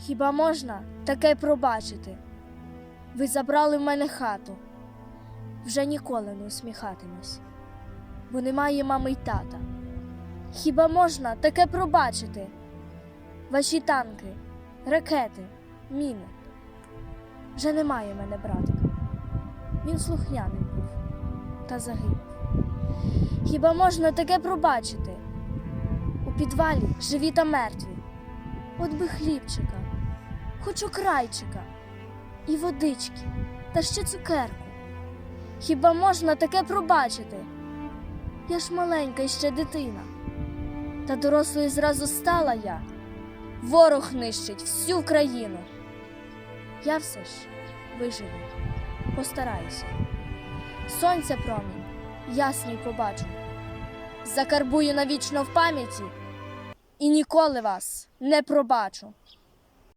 Хіба можна таке пробачити? Ви забрали в мене хату. Вже ніколи не усміхатимусь, бо немає мами й тата. Хіба можна таке пробачити? Ваші танки, ракети, міни. Вже немає мене братика. Він слухняний був та загинув. Хіба можна таке пробачити? У підвалі живі та мертві. От би хлібчика, хоч окрайчика, і водички, та ще цукерку. Хіба можна таке пробачити? Я ж маленька і ще дитина. Та дорослою зразу стала я. Ворог нищить всю країну. Я все ж виживу, постараюся. Сонця промінь ясний побачу. Закарбую навічно в пам'яті і ніколи вас не пробачу.